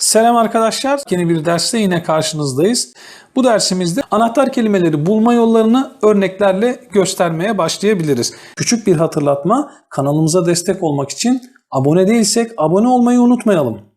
Selam arkadaşlar. Yeni bir derste yine karşınızdayız. Bu dersimizde anahtar kelimeleri bulma yollarını örneklerle göstermeye başlayabiliriz. Küçük bir hatırlatma, kanalımıza destek olmak için abone değilsek abone olmayı unutmayalım.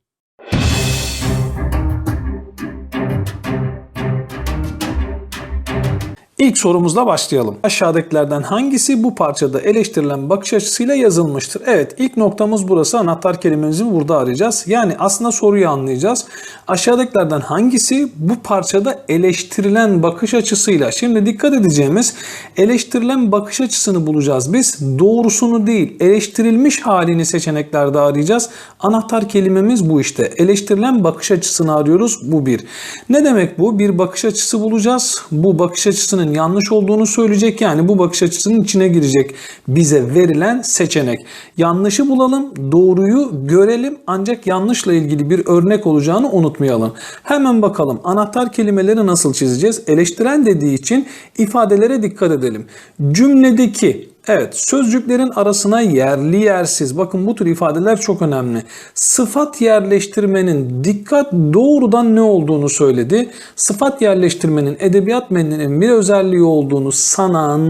İlk sorumuzla başlayalım. Aşağıdakilerden hangisi bu parçada eleştirilen bakış açısıyla yazılmıştır? Evet ilk noktamız burası. Anahtar kelimemizi burada arayacağız. Yani aslında soruyu anlayacağız. Aşağıdakilerden hangisi bu parçada eleştirilen bakış açısıyla? Şimdi dikkat edeceğimiz eleştirilen bakış açısını bulacağız biz. Doğrusunu değil eleştirilmiş halini seçeneklerde arayacağız. Anahtar kelimemiz bu işte. Eleştirilen bakış açısını arıyoruz. Bu bir. Ne demek bu? Bir bakış açısı bulacağız. Bu bakış açısının yanlış olduğunu söyleyecek. Yani bu bakış açısının içine girecek bize verilen seçenek. Yanlışı bulalım, doğruyu görelim ancak yanlışla ilgili bir örnek olacağını unutmayalım. Hemen bakalım anahtar kelimeleri nasıl çizeceğiz? Eleştiren dediği için ifadelere dikkat edelim. Cümledeki Evet, sözcüklerin arasına yerli yersiz. Bakın bu tür ifadeler çok önemli. Sıfat yerleştirmenin dikkat doğrudan ne olduğunu söyledi. Sıfat yerleştirmenin edebiyat metninin bir özelliği olduğunu sanan,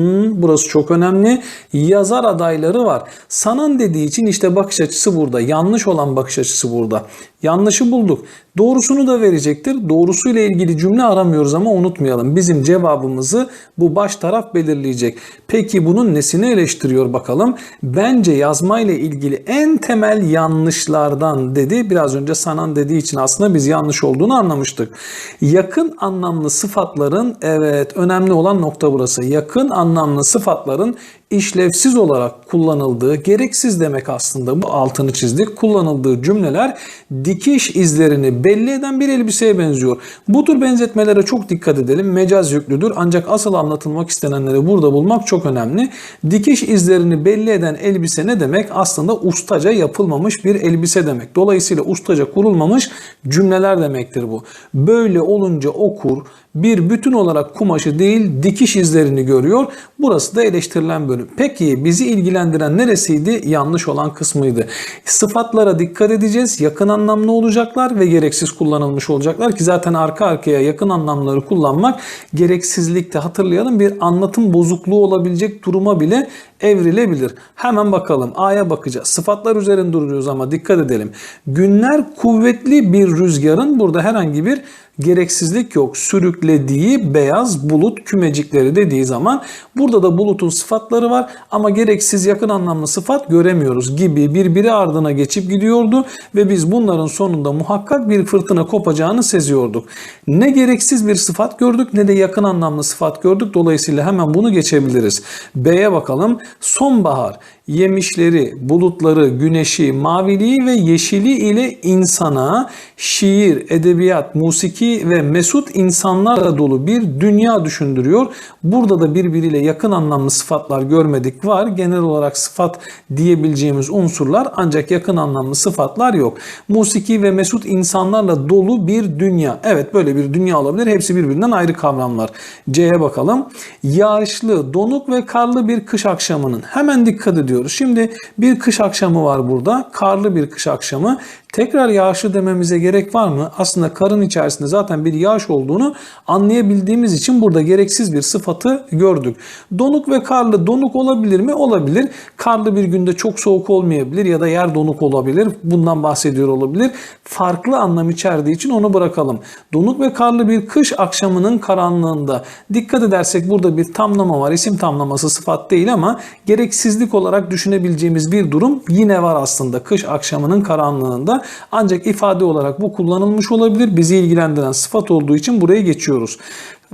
burası çok önemli, yazar adayları var. Sanan dediği için işte bakış açısı burada. Yanlış olan bakış açısı burada. Yanlışı bulduk. Doğrusunu da verecektir. Doğrusuyla ilgili cümle aramıyoruz ama unutmayalım. Bizim cevabımızı bu baş taraf belirleyecek. Peki bunun nesini eleştiriyor bakalım? Bence yazmayla ilgili en temel yanlışlardan dedi. Biraz önce sanan dediği için aslında biz yanlış olduğunu anlamıştık. Yakın anlamlı sıfatların evet önemli olan nokta burası. Yakın anlamlı sıfatların işlevsiz olarak kullanıldığı, gereksiz demek aslında bu altını çizdik. Kullanıldığı cümleler dikiş izlerini belli eden bir elbiseye benziyor. Bu tür benzetmelere çok dikkat edelim. Mecaz yüklüdür ancak asıl anlatılmak istenenleri burada bulmak çok önemli. Dikiş izlerini belli eden elbise ne demek? Aslında ustaca yapılmamış bir elbise demek. Dolayısıyla ustaca kurulmamış cümleler demektir bu. Böyle olunca okur bir bütün olarak kumaşı değil dikiş izlerini görüyor. Burası da eleştirilen bölüm. Peki bizi ilgilendiren neresiydi? Yanlış olan kısmıydı. Sıfatlara dikkat edeceğiz. Yakın anlamlı olacaklar ve gereksiz kullanılmış olacaklar ki zaten arka arkaya yakın anlamları kullanmak gereksizlikte hatırlayalım bir anlatım bozukluğu olabilecek duruma bile evrilebilir. Hemen bakalım. A'ya bakacağız. Sıfatlar üzerinde duruyoruz ama dikkat edelim. Günler kuvvetli bir rüzgarın burada herhangi bir gereksizlik yok. Sürüklediği beyaz bulut kümecikleri dediği zaman burada da bulutun sıfatları var ama gereksiz yakın anlamlı sıfat göremiyoruz gibi birbiri ardına geçip gidiyordu ve biz bunların sonunda muhakkak bir fırtına kopacağını seziyorduk. Ne gereksiz bir sıfat gördük ne de yakın anlamlı sıfat gördük. Dolayısıyla hemen bunu geçebiliriz. B'ye bakalım. Sonbahar yemişleri, bulutları, güneşi, maviliği ve yeşili ile insana şiir, edebiyat, musiki ve mesut insanlarla dolu bir dünya düşündürüyor. Burada da birbiriyle yakın anlamlı sıfatlar görmedik var. Genel olarak sıfat diyebileceğimiz unsurlar ancak yakın anlamlı sıfatlar yok. Musiki ve mesut insanlarla dolu bir dünya. Evet böyle bir dünya olabilir. Hepsi birbirinden ayrı kavramlar. C'ye bakalım. Yağışlı, donuk ve karlı bir kış akşamının. Hemen dikkat ediyoruz. Şimdi bir kış akşamı var burada. Karlı bir kış akşamı. Tekrar yağışlı dememize gerek var mı? Aslında karın içerisinde zaten bir yağış olduğunu anlayabildiğimiz için burada gereksiz bir sıfatı gördük. Donuk ve karlı donuk olabilir mi? Olabilir. Karlı bir günde çok soğuk olmayabilir ya da yer donuk olabilir. Bundan bahsediyor olabilir. Farklı anlam içerdiği için onu bırakalım. Donuk ve karlı bir kış akşamının karanlığında. Dikkat edersek burada bir tamlama var. İsim tamlaması sıfat değil ama gereksizlik olarak düşünebileceğimiz bir durum yine var aslında. Kış akşamının karanlığında. Ancak ifade olarak bu kullanılmış olabilir. Bizi ilgilendiren sıfat olduğu için buraya geçiyoruz.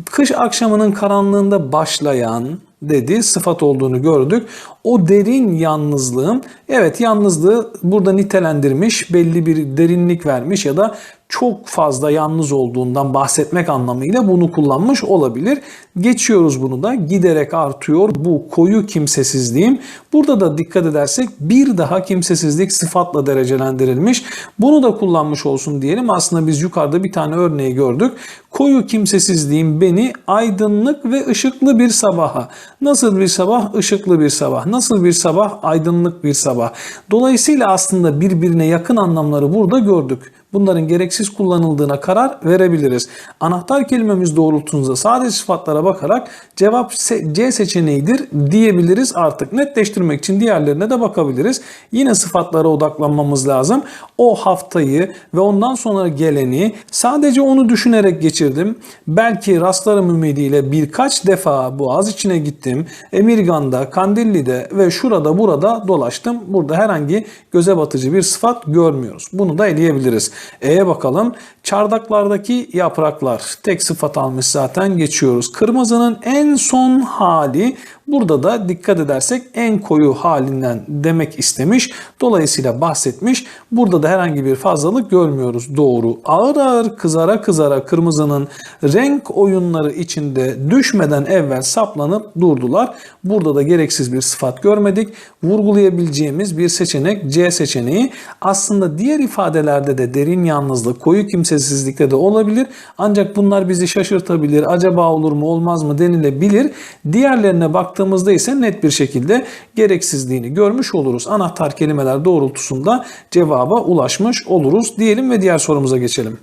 Kış akşamının karanlığında başlayan dedi sıfat olduğunu gördük. O derin yalnızlığım evet yalnızlığı burada nitelendirmiş belli bir derinlik vermiş ya da çok fazla yalnız olduğundan bahsetmek anlamıyla bunu kullanmış olabilir. Geçiyoruz bunu da giderek artıyor bu koyu kimsesizliğim. Burada da dikkat edersek bir daha kimsesizlik sıfatla derecelendirilmiş. Bunu da kullanmış olsun diyelim. Aslında biz yukarıda bir tane örneği gördük. Koyu kimsesizliğim beni aydınlık ve ışıklı bir sabaha. Nasıl bir sabah? Işıklı bir sabah. Nasıl bir sabah? Aydınlık bir sabah. Dolayısıyla aslında birbirine yakın anlamları burada gördük. bunların gereksiz kullanıldığına karar verebiliriz. Anahtar kelimemiz doğrultusunda sadece sıfatlara bakarak cevap C seçeneğidir diyebiliriz artık. Netleştirmek için diğerlerine de bakabiliriz. Yine sıfatlara odaklanmamız lazım. O haftayı ve ondan sonra geleni sadece onu düşünerek geçirdim. Belki rastlarım ümidiyle birkaç defa Boğaz içine gittim. Emirgan'da, Kandilli'de ve şurada burada dolaştım. Burada herhangi göze batıcı bir sıfat görmüyoruz. Bunu da eleyebiliriz. E'ye bakalım. Çardaklardaki yapraklar tek sıfat almış zaten geçiyoruz. Kırmızının en son hali burada da dikkat edersek en koyu halinden demek istemiş. Dolayısıyla bahsetmiş. Burada da herhangi bir fazlalık görmüyoruz. Doğru. Ağır ağır kızara kızara kırmızının renk oyunları içinde düşmeden evvel saplanıp durdular. Burada da gereksiz bir sıfat görmedik. Vurgulayabileceğimiz bir seçenek C seçeneği. Aslında diğer ifadelerde de derin yalnızlık, koyu kimsesizlikte de olabilir. Ancak bunlar bizi şaşırtabilir. Acaba olur mu olmaz mı denilebilir. Diğerlerine baktığımızda ise net bir şekilde gereksizliğini görmüş oluruz. Anahtar kelimeler doğrultusunda cevaba ulaşmış oluruz diyelim ve diğer sorumuza geçelim.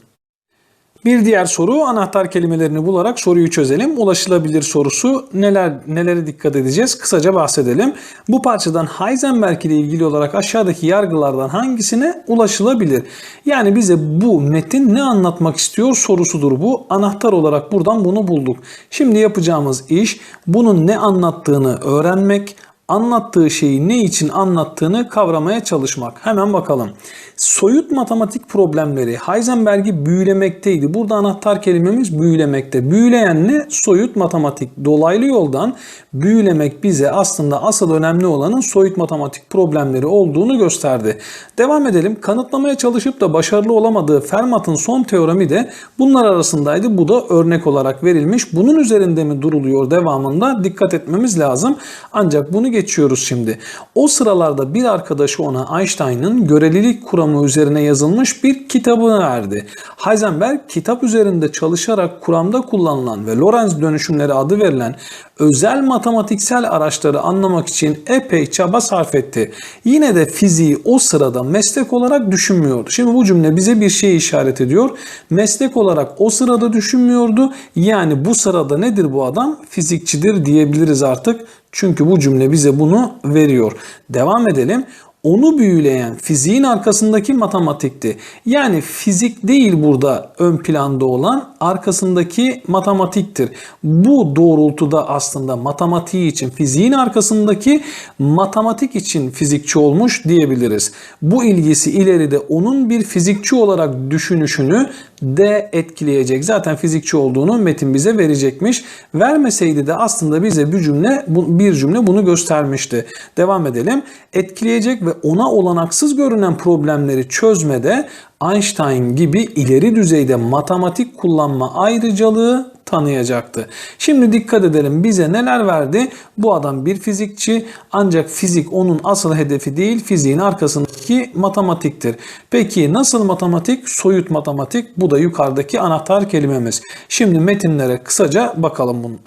Bir diğer soru anahtar kelimelerini bularak soruyu çözelim. Ulaşılabilir sorusu neler nelere dikkat edeceğiz? Kısaca bahsedelim. Bu parçadan Heisenberg ile ilgili olarak aşağıdaki yargılardan hangisine ulaşılabilir? Yani bize bu metin ne anlatmak istiyor sorusudur bu. Anahtar olarak buradan bunu bulduk. Şimdi yapacağımız iş bunun ne anlattığını öğrenmek, anlattığı şeyi ne için anlattığını kavramaya çalışmak. Hemen bakalım. Soyut matematik problemleri Heisenberg'i büyülemekteydi. Burada anahtar kelimemiz büyülemekte. Büyüleyen ne? Soyut matematik. Dolaylı yoldan büyülemek bize aslında asıl önemli olanın soyut matematik problemleri olduğunu gösterdi. Devam edelim. Kanıtlamaya çalışıp da başarılı olamadığı Fermat'ın son teoremi de bunlar arasındaydı. Bu da örnek olarak verilmiş. Bunun üzerinde mi duruluyor devamında dikkat etmemiz lazım. Ancak bunu geçiyoruz şimdi. O sıralarda bir arkadaşı ona Einstein'ın görelilik kuramı üzerine yazılmış bir kitabını verdi. Heisenberg kitap üzerinde çalışarak kuramda kullanılan ve Lorentz dönüşümleri adı verilen özel matematiksel araçları anlamak için epey çaba sarf etti. Yine de fiziği o sırada meslek olarak düşünmüyordu. Şimdi bu cümle bize bir şey işaret ediyor. Meslek olarak o sırada düşünmüyordu. Yani bu sırada nedir bu adam? Fizikçidir diyebiliriz artık. Çünkü bu cümle bize bunu veriyor. Devam edelim onu büyüleyen fiziğin arkasındaki matematikti. Yani fizik değil burada ön planda olan arkasındaki matematiktir. Bu doğrultuda aslında matematiği için fiziğin arkasındaki matematik için fizikçi olmuş diyebiliriz. Bu ilgisi ileride onun bir fizikçi olarak düşünüşünü de etkileyecek. Zaten fizikçi olduğunu metin bize verecekmiş. Vermeseydi de aslında bize bir cümle bir cümle bunu göstermişti. Devam edelim. Etkileyecek ve ona olanaksız görünen problemleri çözmede Einstein gibi ileri düzeyde matematik kullanma ayrıcalığı tanıyacaktı. Şimdi dikkat edelim bize neler verdi? Bu adam bir fizikçi ancak fizik onun asıl hedefi değil fiziğin arkasındaki matematiktir. Peki nasıl matematik? Soyut matematik. Bu da yukarıdaki anahtar kelimemiz. Şimdi metinlere kısaca bakalım bunun.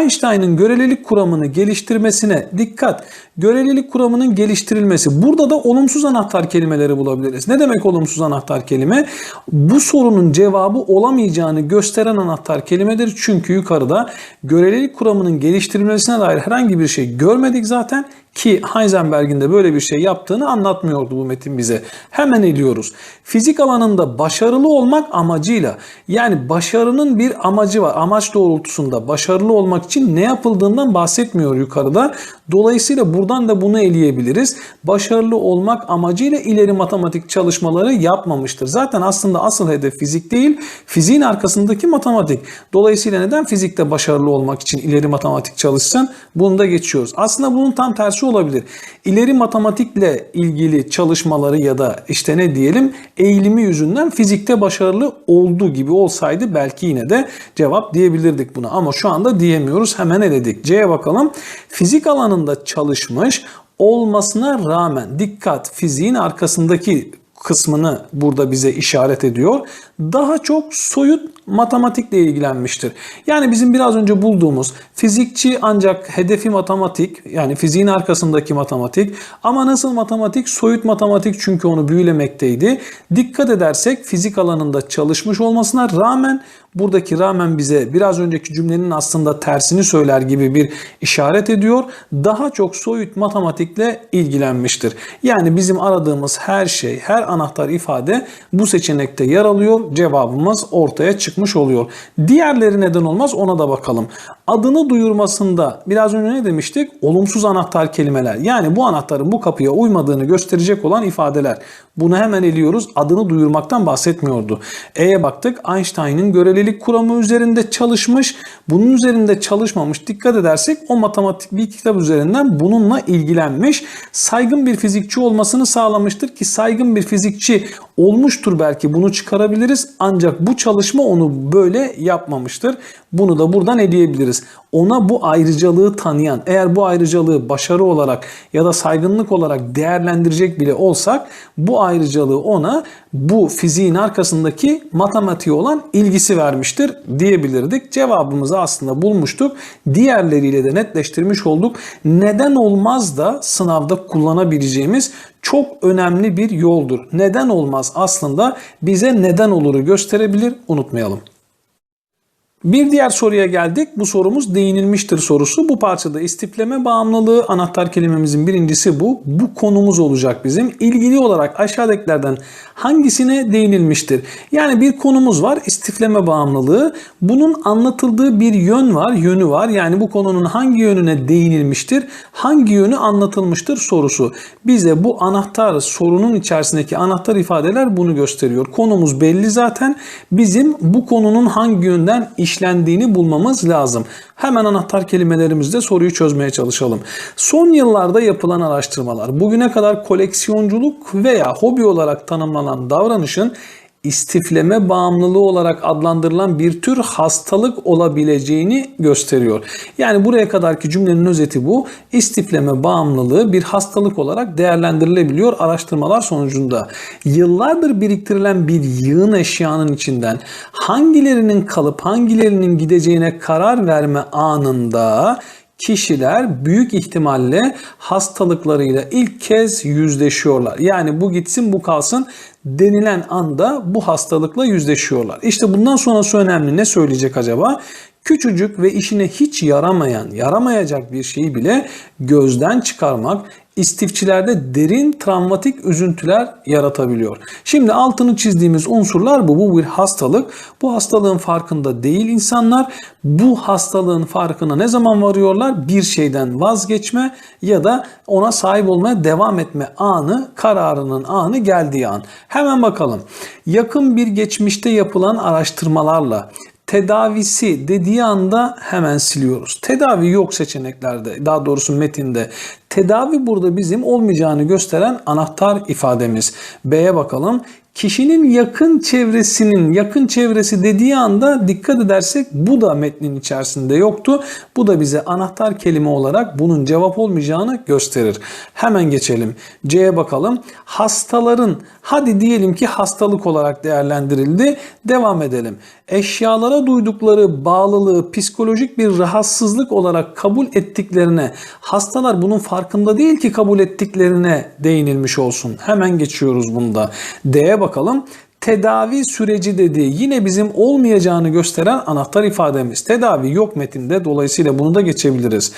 Einstein'ın görelilik kuramını geliştirmesine dikkat. Görelilik kuramının geliştirilmesi. Burada da olumsuz anahtar kelimeleri bulabiliriz. Ne demek olumsuz anahtar kelime? Bu sorunun cevabı olamayacağını gösteren anahtar kelimedir. Çünkü yukarıda görelilik kuramının geliştirilmesine dair herhangi bir şey görmedik zaten ki Heisenberg'in de böyle bir şey yaptığını anlatmıyordu bu metin bize. Hemen eliyoruz. Fizik alanında başarılı olmak amacıyla yani başarının bir amacı var. Amaç doğrultusunda başarılı olmak için ne yapıldığından bahsetmiyor yukarıda. Dolayısıyla buradan da bunu eleyebiliriz. Başarılı olmak amacıyla ileri matematik çalışmaları yapmamıştır. Zaten aslında asıl hedef fizik değil, fiziğin arkasındaki matematik. Dolayısıyla neden fizikte başarılı olmak için ileri matematik çalışsın? Bunu da geçiyoruz. Aslında bunun tam tersi olabilir. İleri matematikle ilgili çalışmaları ya da işte ne diyelim eğilimi yüzünden fizikte başarılı olduğu gibi olsaydı belki yine de cevap diyebilirdik buna. Ama şu anda diyemiyoruz. Hemen eledik. C'ye bakalım. Fizik alanında çalışmış olmasına rağmen dikkat fiziğin arkasındaki kısmını burada bize işaret ediyor. Daha çok soyut matematikle ilgilenmiştir. Yani bizim biraz önce bulduğumuz fizikçi ancak hedefi matematik yani fiziğin arkasındaki matematik ama nasıl matematik? Soyut matematik çünkü onu büyülemekteydi. Dikkat edersek fizik alanında çalışmış olmasına rağmen buradaki rağmen bize biraz önceki cümlenin aslında tersini söyler gibi bir işaret ediyor. Daha çok soyut matematikle ilgilenmiştir. Yani bizim aradığımız her şey, her anahtar ifade bu seçenekte yer alıyor. Cevabımız ortaya çıkmış oluyor. Diğerleri neden olmaz ona da bakalım. Adını duyurmasında biraz önce ne demiştik? Olumsuz anahtar kelimeler. Yani bu anahtarın bu kapıya uymadığını gösterecek olan ifadeler. Bunu hemen eliyoruz. Adını duyurmaktan bahsetmiyordu. E'ye baktık. Einstein'ın görelilik kuramı üzerinde çalışmış. Bunun üzerinde çalışmamış. Dikkat edersek o matematik bir kitap üzerinden bununla ilgilenmiş. Saygın bir fizikçi olmasını sağlamıştır ki saygın bir fizikçi olmuştur belki bunu çıkarabiliriz. Ancak bu çalışma onu böyle yapmamıştır. Bunu da buradan eleyebiliriz. Ona bu ayrıcalığı tanıyan, eğer bu ayrıcalığı başarı olarak ya da saygınlık olarak değerlendirecek bile olsak bu ayrıcalığı ona bu fiziğin arkasındaki matematiğe olan ilgisi vermiştir diyebilirdik. Cevabımızı aslında bulmuştuk. Diğerleriyle de netleştirmiş olduk. Neden olmaz da sınavda kullanabileceğimiz çok önemli bir yoldur. Neden olmaz aslında bize neden oluru gösterebilir unutmayalım. Bir diğer soruya geldik. Bu sorumuz değinilmiştir sorusu. Bu parçada istifleme bağımlılığı anahtar kelimemizin birincisi bu. Bu konumuz olacak bizim. İlgili olarak aşağıdakilerden hangisine değinilmiştir? Yani bir konumuz var istifleme bağımlılığı. Bunun anlatıldığı bir yön var, yönü var. Yani bu konunun hangi yönüne değinilmiştir? Hangi yönü anlatılmıştır sorusu. Bize bu anahtar sorunun içerisindeki anahtar ifadeler bunu gösteriyor. Konumuz belli zaten. Bizim bu konunun hangi yönden işlendiğini bulmamız lazım. Hemen anahtar kelimelerimizde soruyu çözmeye çalışalım. Son yıllarda yapılan araştırmalar bugüne kadar koleksiyonculuk veya hobi olarak tanımlanan davranışın istifleme bağımlılığı olarak adlandırılan bir tür hastalık olabileceğini gösteriyor. Yani buraya kadarki cümlenin özeti bu. İstifleme bağımlılığı bir hastalık olarak değerlendirilebiliyor araştırmalar sonucunda. Yıllardır biriktirilen bir yığın eşyanın içinden hangilerinin kalıp hangilerinin gideceğine karar verme anında kişiler büyük ihtimalle hastalıklarıyla ilk kez yüzleşiyorlar. Yani bu gitsin bu kalsın denilen anda bu hastalıkla yüzleşiyorlar. İşte bundan sonrası önemli. Ne söyleyecek acaba? Küçücük ve işine hiç yaramayan, yaramayacak bir şeyi bile gözden çıkarmak, istifçilerde derin travmatik üzüntüler yaratabiliyor. Şimdi altını çizdiğimiz unsurlar bu. Bu bir hastalık. Bu hastalığın farkında değil insanlar. Bu hastalığın farkına ne zaman varıyorlar? Bir şeyden vazgeçme ya da ona sahip olmaya devam etme anı, kararının anı geldiği an. Hemen bakalım. Yakın bir geçmişte yapılan araştırmalarla tedavisi dediği anda hemen siliyoruz. Tedavi yok seçeneklerde, daha doğrusu metinde. Tedavi burada bizim olmayacağını gösteren anahtar ifademiz. B'ye bakalım. Kişinin yakın çevresinin yakın çevresi dediği anda dikkat edersek bu da metnin içerisinde yoktu. Bu da bize anahtar kelime olarak bunun cevap olmayacağını gösterir. Hemen geçelim. C'ye bakalım. Hastaların hadi diyelim ki hastalık olarak değerlendirildi. Devam edelim. Eşyalara duydukları bağlılığı psikolojik bir rahatsızlık olarak kabul ettiklerine hastalar bunun farkında değil ki kabul ettiklerine değinilmiş olsun. Hemen geçiyoruz bunda. D'ye bakalım. Tedavi süreci dediği yine bizim olmayacağını gösteren anahtar ifademiz. Tedavi yok metinde dolayısıyla bunu da geçebiliriz.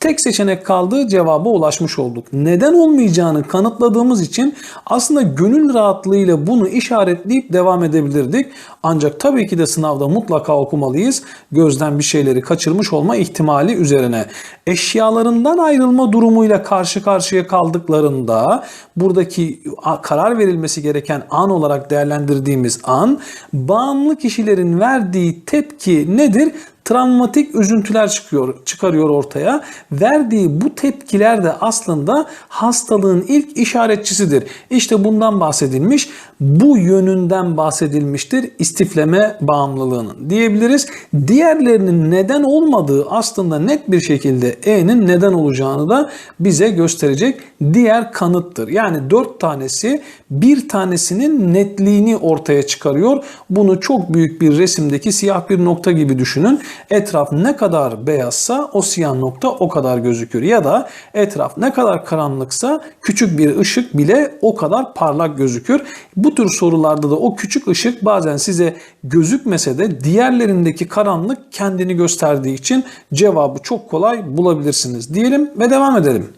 Tek seçenek kaldı cevaba ulaşmış olduk. Neden olmayacağını kanıtladığımız için aslında gönül rahatlığıyla bunu işaretleyip devam edebilirdik. Ancak tabii ki de sınavda mutlaka okumalıyız. Gözden bir şeyleri kaçırmış olma ihtimali üzerine. Eşyalarından ayrılma durumuyla karşı karşıya kaldıklarında buradaki karar verilmesi gereken an olarak değerlendirdiğimiz an bağımlı kişilerin verdiği tepki nedir? Travmatik üzüntüler çıkıyor, çıkarıyor ortaya. Verdiği bu tepkiler de aslında hastalığın ilk işaretçisidir. İşte bundan bahsedilmiş. bu yönünden bahsedilmiştir istifleme bağımlılığının diyebiliriz. Diğerlerinin neden olmadığı aslında net bir şekilde E'nin neden olacağını da bize gösterecek diğer kanıttır. Yani 4 tanesi bir tanesinin netliğini ortaya çıkarıyor. Bunu çok büyük bir resimdeki siyah bir nokta gibi düşünün. Etraf ne kadar beyazsa o siyah nokta o kadar gözükür. Ya da etraf ne kadar karanlıksa küçük bir ışık bile o kadar parlak gözükür. Bu tür sorularda da o küçük ışık bazen size gözükmese de diğerlerindeki karanlık kendini gösterdiği için cevabı çok kolay bulabilirsiniz diyelim ve devam edelim.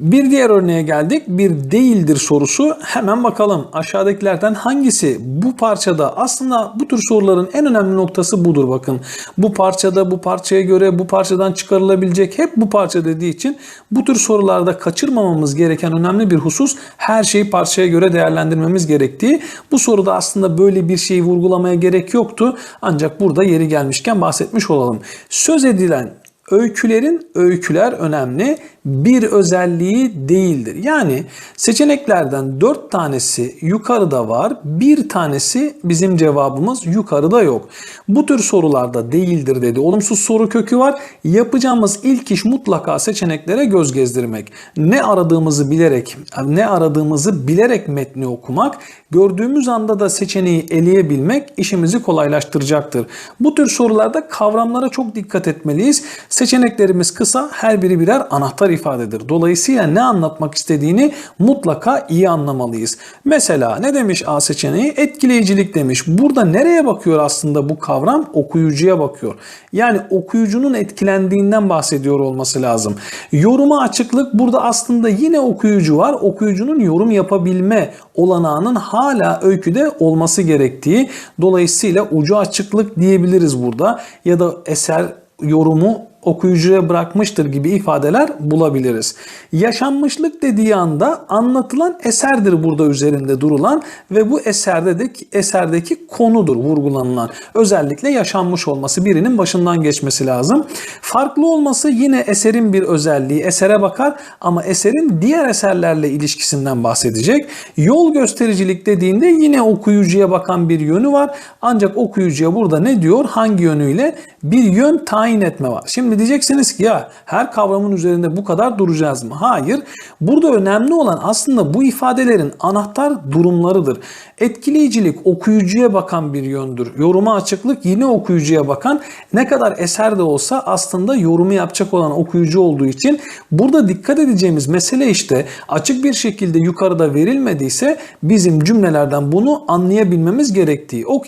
Bir diğer örneğe geldik. Bir değildir sorusu. Hemen bakalım aşağıdakilerden hangisi bu parçada aslında bu tür soruların en önemli noktası budur bakın. Bu parçada bu parçaya göre bu parçadan çıkarılabilecek hep bu parça dediği için bu tür sorularda kaçırmamamız gereken önemli bir husus her şeyi parçaya göre değerlendirmemiz gerektiği. Bu soruda aslında böyle bir şeyi vurgulamaya gerek yoktu. Ancak burada yeri gelmişken bahsetmiş olalım. Söz edilen öykülerin öyküler önemli bir özelliği değildir. Yani seçeneklerden 4 tanesi yukarıda var, bir tanesi bizim cevabımız yukarıda yok. Bu tür sorularda değildir dedi. Olumsuz soru kökü var. Yapacağımız ilk iş mutlaka seçeneklere göz gezdirmek. Ne aradığımızı bilerek, ne aradığımızı bilerek metni okumak, gördüğümüz anda da seçeneği eleyebilmek işimizi kolaylaştıracaktır. Bu tür sorularda kavramlara çok dikkat etmeliyiz. Seçeneklerimiz kısa, her biri birer anahtar ifadedir. Dolayısıyla ne anlatmak istediğini mutlaka iyi anlamalıyız. Mesela ne demiş A seçeneği? Etkileyicilik demiş. Burada nereye bakıyor aslında bu kavram? Okuyucuya bakıyor. Yani okuyucunun etkilendiğinden bahsediyor olması lazım. Yoruma açıklık burada aslında yine okuyucu var. Okuyucunun yorum yapabilme olanağının hala öyküde olması gerektiği. Dolayısıyla ucu açıklık diyebiliriz burada. Ya da eser yorumu okuyucuya bırakmıştır gibi ifadeler bulabiliriz. Yaşanmışlık dediği anda anlatılan eserdir burada üzerinde durulan ve bu eserde de eserdeki konudur vurgulanılan. Özellikle yaşanmış olması birinin başından geçmesi lazım. Farklı olması yine eserin bir özelliği. Esere bakar ama eserin diğer eserlerle ilişkisinden bahsedecek. Yol göstericilik dediğinde yine okuyucuya bakan bir yönü var. Ancak okuyucuya burada ne diyor? Hangi yönüyle? Bir yön tayin etme var. Şimdi diyeceksiniz ki ya her kavramın üzerinde bu kadar duracağız mı? Hayır. Burada önemli olan aslında bu ifadelerin anahtar durumlarıdır. Etkileyicilik okuyucuya bakan bir yöndür. Yoruma açıklık yine okuyucuya bakan. Ne kadar eser de olsa aslında yorumu yapacak olan okuyucu olduğu için burada dikkat edeceğimiz mesele işte açık bir şekilde yukarıda verilmediyse bizim cümlelerden bunu anlayabilmemiz gerektiği. O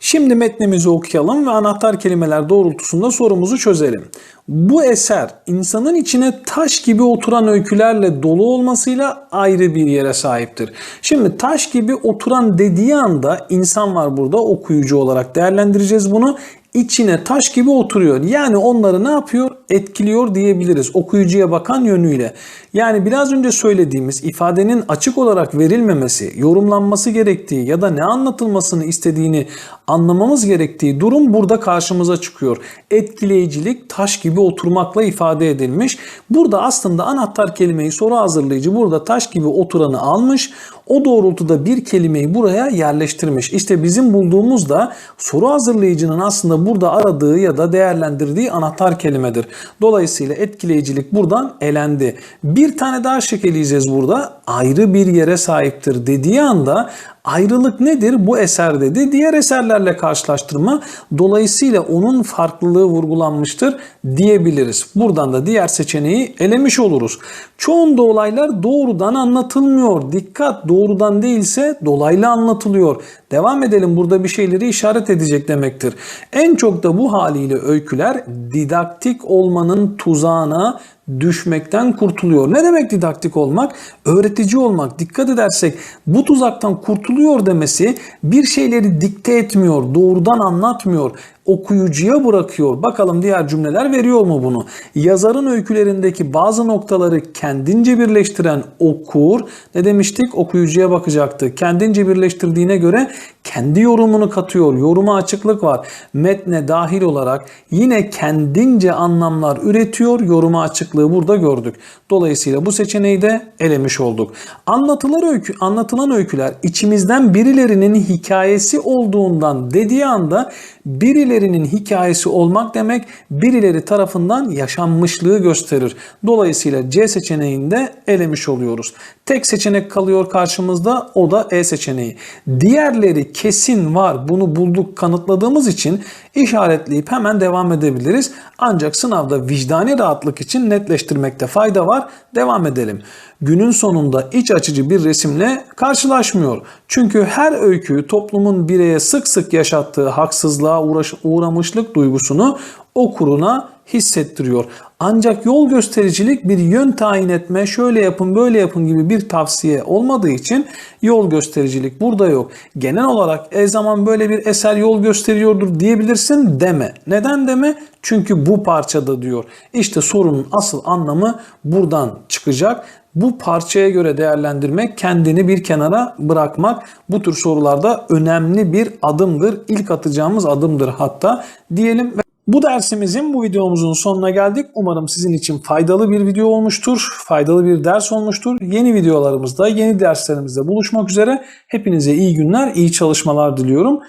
Şimdi metnimizi okuyalım ve anahtar kelimeler doğrultusunda sorumuzu çözelim. Bu eser insanın içine taş gibi oturan öykülerle dolu olmasıyla ayrı bir yere sahiptir. Şimdi taş gibi oturan dediği anda insan var burada okuyucu olarak değerlendireceğiz bunu içine taş gibi oturuyor. Yani onları ne yapıyor? Etkiliyor diyebiliriz okuyucuya bakan yönüyle. Yani biraz önce söylediğimiz ifadenin açık olarak verilmemesi, yorumlanması gerektiği ya da ne anlatılmasını istediğini anlamamız gerektiği durum burada karşımıza çıkıyor. Etkileyicilik taş gibi oturmakla ifade edilmiş. Burada aslında anahtar kelimeyi soru hazırlayıcı burada taş gibi oturanı almış. O doğrultuda bir kelimeyi buraya yerleştirmiş. İşte bizim bulduğumuz da soru hazırlayıcının aslında burada aradığı ya da değerlendirdiği anahtar kelimedir. Dolayısıyla etkileyicilik buradan elendi. Bir tane daha şekeleyeceğiz burada. Ayrı bir yere sahiptir dediği anda ayrılık nedir? Bu eser dedi. Diğer eserlerle karşılaştırma. Dolayısıyla onun farklılığı vurgulanmıştır diyebiliriz. Buradan da diğer seçeneği elemiş oluruz. Çoğunda olaylar doğrudan anlatılmıyor. Dikkat doğrudan değilse dolaylı anlatılıyor. Devam edelim burada bir şeyleri işaret edecek demektir. En çok da bu haliyle öyküler didaktik olmanın tuzağına düşmekten kurtuluyor. Ne demek didaktik olmak? Öğretici olmak. Dikkat edersek bu tuzaktan kurtuluyor demesi bir şeyleri dikte etmiyor, doğrudan anlatmıyor okuyucuya bırakıyor. Bakalım diğer cümleler veriyor mu bunu? Yazarın öykülerindeki bazı noktaları kendince birleştiren okur ne demiştik? Okuyucuya bakacaktı. Kendince birleştirdiğine göre kendi yorumunu katıyor. Yoruma açıklık var. Metne dahil olarak yine kendince anlamlar üretiyor. Yoruma açıklığı burada gördük. Dolayısıyla bu seçeneği de elemiş olduk. Anlatılar öykü, anlatılan öyküler içimizden birilerinin hikayesi olduğundan dediği anda birilerinin hikayesi olmak demek birileri tarafından yaşanmışlığı gösterir. Dolayısıyla C seçeneğinde elemiş oluyoruz. Tek seçenek kalıyor karşımızda o da E seçeneği. Diğerleri kesin var bunu bulduk kanıtladığımız için işaretleyip hemen devam edebiliriz. Ancak sınavda vicdani rahatlık için netleştirmekte fayda var. Devam edelim. Günün sonunda iç açıcı bir resimle karşılaşmıyor. Çünkü her öykü toplumun bireye sık sık yaşattığı haksızlığa uğramışlık duygusunu okuruna hissettiriyor. Ancak yol göstericilik bir yön tayin etme, şöyle yapın böyle yapın gibi bir tavsiye olmadığı için yol göstericilik burada yok. Genel olarak e zaman böyle bir eser yol gösteriyordur diyebilirsin deme. Neden deme? Çünkü bu parçada diyor. İşte sorunun asıl anlamı buradan çıkacak. Bu parçaya göre değerlendirmek, kendini bir kenara bırakmak bu tür sorularda önemli bir adımdır. İlk atacağımız adımdır hatta diyelim bu dersimizin, bu videomuzun sonuna geldik. Umarım sizin için faydalı bir video olmuştur, faydalı bir ders olmuştur. Yeni videolarımızda, yeni derslerimizde buluşmak üzere. Hepinize iyi günler, iyi çalışmalar diliyorum.